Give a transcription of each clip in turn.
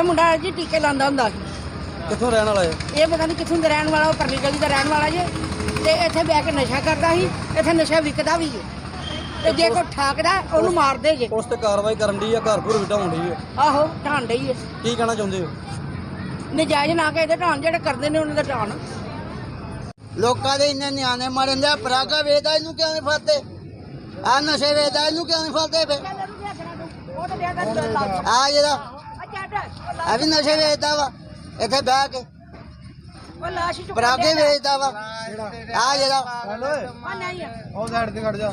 ਇਹ ਮੁੰਡਾ ਜੀ ਟੀਕੇ ਲਾਉਂਦਾ ਹੁੰਦਾ ਸੀ। ਕਿੱਥੋਂ ਰਹਿਣ ਵਾਲਾ ਹੈ? ਇਹ ਪਤਾ ਨਹੀਂ ਕਿੱਥੋਂ ਦਾ ਰਹਿਣ ਵਾਲਾ ਉਹ ਪਰਲੀ ਗਲੀ ਦਾ ਰਹਿਣ ਵਾਲਾ ਜੇ। ਤੇ ਇੱਥੇ ਬਹਿ ਕੇ ਨਸ਼ਾ ਕਰਦਾ ਸੀ ਇੱਥੇ ਨਸ਼ਾ ਵਿਕਦਾ ਵੀ ਹੈ ਤੇ ਜੇ ਕੋਈ ਠਾਕਦਾ ਉਹਨੂੰ ਮਾਰਦੇ ਜੇ। ਉਸ ਤੇ ਕਾਰਵਾਈ ਕਰਨ ਦੀ ਆ ਘਰ ਘਰ ਵਿਟਾਉਣ ਦੀ ਹੈ ਆਹੋ ਢਾਣ ਡਈ ਹੈ ਕੀ ਕਹਿਣਾ ਚਾਹੁੰਦੇ ਹੋ? ਨਜਾਇਜ਼ ਨਾ ਕੇ ਇਹਦੇ ਢਾਣ ਜਿਹੜੇ ਕਰਦੇ ਨੇ ਉਹਨਾਂ ਦਾ ਢਾਣ। ਲੋਕਾਂ ਦੇ ਇੰਨੇ ਨਿਆਣੇ ਮਰਨ ਦੇ ਪਰਾਗਾ ਵੇਚਦਾ ਇਹਨੂੰ ਕਿਉਂ ਨਹੀਂ ਫੜਦੇ? ਆ ਨਸ਼ੇ ਵੇਚਦਾ ਇਹਨੂੰ ਕਿਉਂ ਨਹੀਂ ਫੜਦੇ ਫੇ ਆ ਜਿਹੜਾ ਆ ਵੀ ਨਸ਼ੇ ਵੇਚਦਾ ਵਾ ਇੱਥੇ ਬਹਿ ਕੇ। ਉਹ ਲਾਸ਼ ਚੁੱਕ ਪਰਾਗੇ ਵੇਚਦਾ ਵਾ। ਆ ਜਿਹੜਾ ਉਹ ਨਹੀਂ ਹੈ ਉਹ ਸਾਈਡ ਤੇ ਖੜ ਜਾ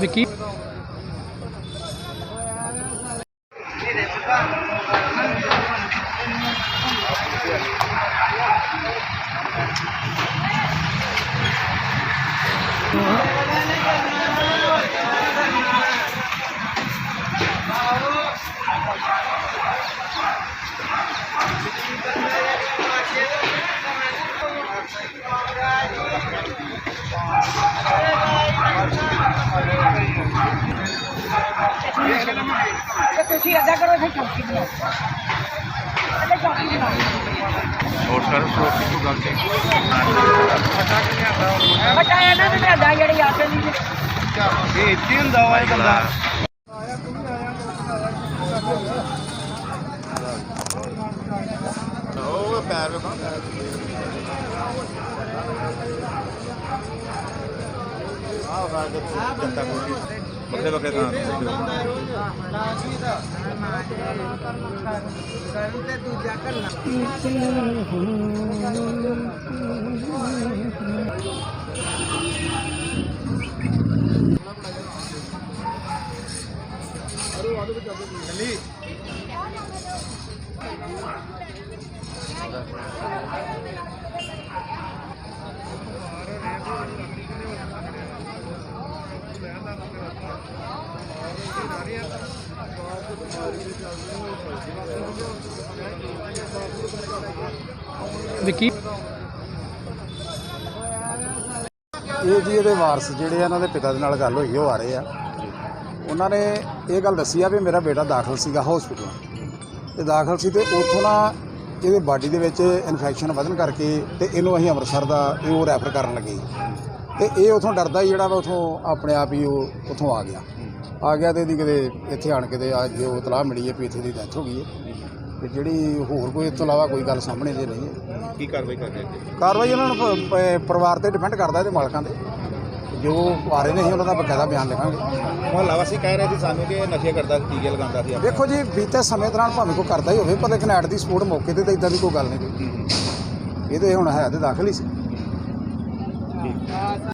ਵਿੱਕੀ ਤੇ ਤੁਸੀਂ ਅੱਧਾ ਕਰੋ ਇੱਥੇ ਚੌਕੀ ਬਣਾਓ ਇੱਥੇ ਚੌਕੀ ਬਣਾਓ ਹੋਰ ਸਰ ਸੋਚ ਤੋਂ ਗੱਲ ਤੇ ਬਟਾ ਇਹਨਾਂ ਦੇ ਲਿਆਦਾ ਜਿਹੜੀ ਆ ਕੇ ਨਹੀਂ ਇਹ ਇੱਥੇ ਹੁੰਦਾ ਵਾ ਇਹ ਬੰਦਾ। ਉਹ ਪੈਰ ਵੇਖੋ ਆਹ ਬਾਗ ਜੱਟਾ ਕੋਲੀ ਬੱਕਰੇ ਬੱਕਰੇ ਥਾਂ ਵਿੱਕੀ? ਇਹ ਜੀ ਇਹਦੇ ਵਾਰਸ ਜਿਹੜੇ ਆ ਇਹਨਾਂ ਦੇ ਪਿਤਾ ਦੇ ਨਾਲ ਗੱਲ ਹੋਈ, ਉਹ ਆ ਰਹੇ ਆ। ਉਹਨਾਂ ਨੇ ਇਹ ਗੱਲ ਦੱਸੀ ਆ ਵੀ ਮੇਰਾ ਬੇਟਾ ਦਾਖਲ ਸੀਗਾ ਹਸਪੀਟਲ ਤੇ ਦਾਖਲ ਸੀ ਤੇ ਉੱਥੋਂ ਨਾ ਇਹਦੇ ਬਾਡੀ ਦੇ ਵਿੱਚ ਇਨਫੈਕਸ਼ਨ ਵਧਣ ਕਰਕੇ ਤੇ ਇਹਨੂੰ ਅਸੀਂ ਅੰਮ੍ਰਿਤਸਰ ਦਾ ਇਹ ਉਹ ਰੈਫਰ ਕਰਨ ਲੱਗੇ ਤੇ ਇਹ ਉਥੋਂ ਡਰਦਾ ਹੀ ਜਿਹੜਾ ਵਾ ਉਥੋਂ ਆਪਣੇ ਆਪ ਹੀ ਉਹ ਉਥੋਂ ਆ ਗਿਆ। ਆ ਗਿਆ ਤੇ ਇਹਦੀ ਕਿਤੇ ਇੱਥੇ ਆਣ ਕੇ ਤੇ ਅੱਜ ਉਹ ਤਲਾਹ ਮਿਲੀ ਹੈ ਵੀ ਇੱਥੇ ਦੀ ਡੈਥ ਹੋ ਗਈ ਹੈ। ਤੇ ਜਿਹੜੀ ਹੋਰ ਕੋਈ ਇਸ ਤੋਂ ਇਲਾਵਾ ਕੋਈ ਗੱਲ ਸਾਹਮਣੇ ਜੇ ਨਹੀਂ ਹੈ। ਕੀ ਕਾਰਵਾਈ ਕਰਦੇ ਕਾਰਵਾਈ ਉਹਨਾਂ ਨੂੰ ਪ- ਪ- ਪਰਿਵਾਰ ਤੇ ਡਿਪੈਂਡ ਕਰਦਾ ਇਹਦੇ ਮਾਲਕਾਂ ਤੇ। ਜੋ ਆ ਰਹੇ ਨੇ ਅਸੀਂ ਉਹਨਾਂ ਦਾ ਬਕਾਇਦਾ ਬਿਆਨ ਲਿਖਾਂਗੇ ਮੁਹੱਲਾ ਵਾਸੀ ਕਹਿ ਰਹੇ ਸੀ ਸਾਨੂੰ ਕਿ ਇਹ ਨਸ਼ੇ ਕਰਦਾ ਸੀ ਟੀਕੇ ਲਗਾਉਂਦਾ ਸੀ? ਵੇਖੋ ਜੀ ਬੀਤੇ ਸਮੇਂ ਦੌਰਾਨ ਭਾਵੇਂ ਕੋਈ ਕਰਦਾ ਹੀ ਹੋਵੇ ਪਰ ਲੇਕਿਨ ਐਟ ਦੀ ਸਪੋਰਟ ਮੌਕੇ ਤੇ ਤਾਂ ਇਦਾਂ ਦੀ ਕੋਈ ਗੱਲ ਨਹੀਂ ਕੋਈ ਇਹ ਤੇ ਹੁਣ ਹੈ ਤੇ ਦਾਖਲ ਹੀ ਸੀ।